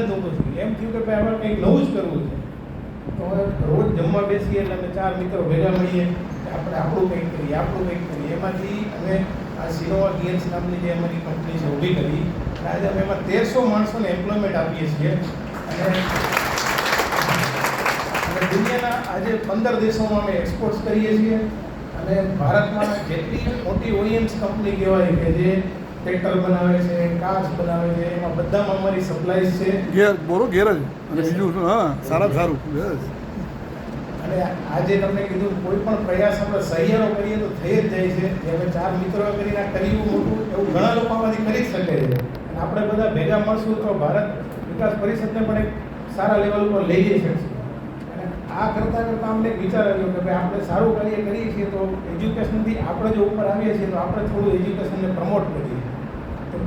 જ લોકો છે એમ થયું કે ભાઈ અમારે કંઈક નવું જ કરવું છે. તો રોજ જમવા બેસીએ એટલે અમે ચાર મિત્રો ભેગા મળીએ. આપણે આપણું કંઈક કરીએ, આપણું કંઈક કરીએ. એમાંથી અમે આ સિનોવા ગિયર્સ નામની જે અમારી કંપની છે ઊભી કરી. અને આજે અમે એમાં તેરસો માણસોને એમ્પ્લોયમેન્ટ આપીએ છીએ. અને દુનિયાના આજે પંદર દેશોમાં અમે એક્સપોર્ટ કરીએ છીએ. અને ભારતમાં જેટલી મોટી ઓઈએમ્સ કંપની કહેવાય કે જે ટ્રેક્ટર બનાવે છે કાચ બનાવે છે એમાં બધામાં અમારી સપ્લાય છે. ગેર બોરો ગેર જ. અને બીજું હા સારા સારું. યસ અને આજે તમને કીધું કોઈ પણ પ્રયાસ આપણે સહિયારો કરીએ તો થઈ જ જાય છે. જે અમે ચાર મિત્રો કરીને આ કર્યું મોટું એવું ઘણા લોકો આમાંથી કરી શકે છે. અને આપણે બધા ભેગા મળશું તો ભારત વિકાસ પરિષદને પણ એક સારા લેવલ પર લઈ જઈ શકશું. અને આ કરતાં કરતાં અમને એક વિચાર આવ્યો કે ભાઈ આપણે સારું કાર્ય કરીએ છીએ તો એજ્યુકેશનથી આપણે જો ઉપર આવીએ છીએ તો આપણે થોડું એજ્યુકેશનને પ્રમોટ કરીએ.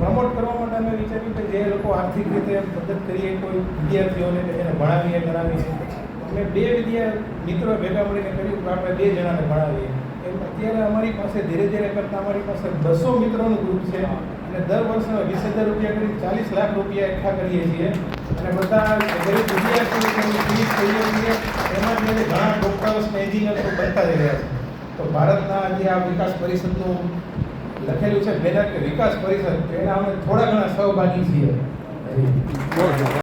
પ્રમોટ કરવા માટે અમે વિચાર્યું કે જે લોકો આર્થિક રીતે મદદ કરીએ, કોઈ વિદ્યાર્થીઓને કે જેને ભણાવીએ, કરાવીએ. અમે બે વિદ્યા મિત્રો ભેગા મળીને કર્યું કે આપણે બે જણાને ભણાવીએ. એમ અત્યારે અમારી પાસે ધીરે ધીરે કરતાં અમારી પાસે બસો મિત્રોનું ગ્રુપ છે અને દર વર્ષે વીસ હજાર રૂપિયા કરી ચાલીસ લાખ રૂપિયા એકઠા કરીએ છીએ. અને બધા ગરીબ વિદ્યાર્થીઓની ફીસ કરીએ છીએ. એમાં ઘણા ડૉક્ટર્સ એન્જિનિયર્સ બનતા જ રહ્યા છે. તો ભારતના જે આ વિકાસ પરિષદનું લખેલું છે બેનર કે વિકાસ પરિષદ એના અમે થોડા ઘણા સહભાગી છીએ.